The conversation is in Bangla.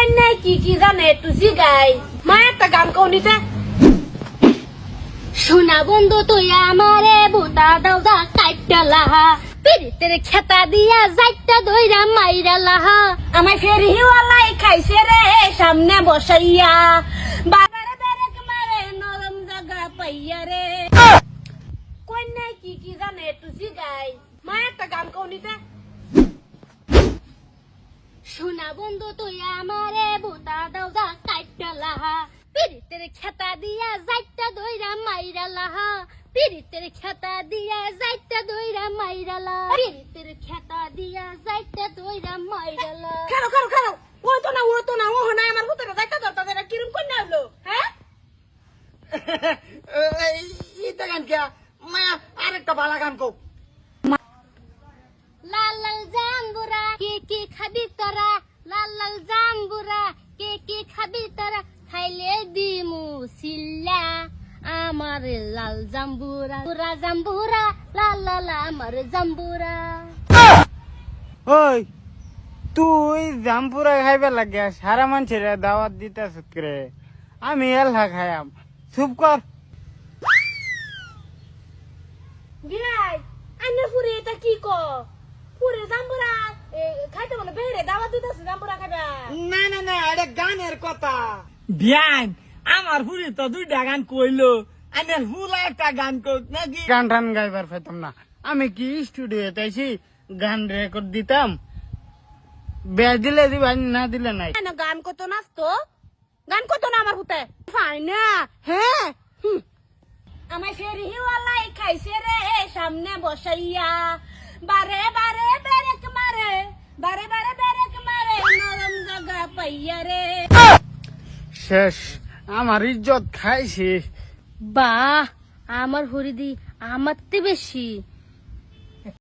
কন্যায় কি কি জানে টুসি গাই? মা একটা গান কৌনিতে সোনা বন্ধু তুই আমারে বুতা দাও দা কাইটা লাহা। পিরিতের খেতা দিয়া যাইটা দইরা মাইরা লাহা। আমায় ফের হিওয়ালাই খাইছে রে সামনে বসাইয়া। বাবারে বেরেক মারে নরম জায়গা পাইয়া রে। কন্যায় কি কি জানে টুসি গাই? মা একটা গান কৌনিতে সোনা বন্ধু তুই আমারে বুতা দাও দা কাইটা লাহা। পিরিতের খেতা দিয়া যাইটা দইরা মাইরা লাহা। পিরিতের খেতা দিয়া যাইটা দইরা মাইরা লা পিরিতের খেতা দিয়া যাইটা দইরা মাইরা লা খারো খারো খারো ও তো না ও তো না ও না আমার হুতরে যাইতা দরতা দেরা কিরম কন্যা হলো? হ্যাঁ? ইটা গান কে মায়া আরেকটা ভালো গান কো লাল লাল জাম্বুরা কে কে খাবি তোরা? লাল লাল জাম্বুরা কে কে খাবি তোরা? খাইলে দিমু সিল্লা আমার লাল জাম্বুরা। পুরা জাম্বুরা। লাল লাল আমার জাম্বুরা। ওই তুই জামপুরা খাইবে লাগে সারা মানুষের দাওয়াত দিতেছ করে? আমি এলহা খাইয়াম। চুপ কর। বিয়াই আইনে ফুরে এটা কি ক ফুরে জাম্বুরা এ, খাইতে বলে দিতেছে জাম্বুরা খাইবা? না না না এটা গানের কথা। বিয়ান আমার তো দুইটা গান কইলো। আমি ফুলা একটা গান নাকি? গান টান গাইবার না। আমি কি স্টুডিওতে আইছি গান রেকর্ড দিতাম। বেশ দিলে দিবা না দিলে নাই। কেন গান কত নাচতো? গান কত না আমার হুতে? ফাই না হ্যাঁ হুম। আমায় ফেরি হিওয়ালাই খাইছে রে সামনে বসাইয়া। বারে বারে বেরেক মারে বারে বারে বেরেক মারে নরম জায়গা পাইয়া রে। শেষ আমার ইজ্জত খাইছি। বা আমার হরিদি আমার তে বেশি।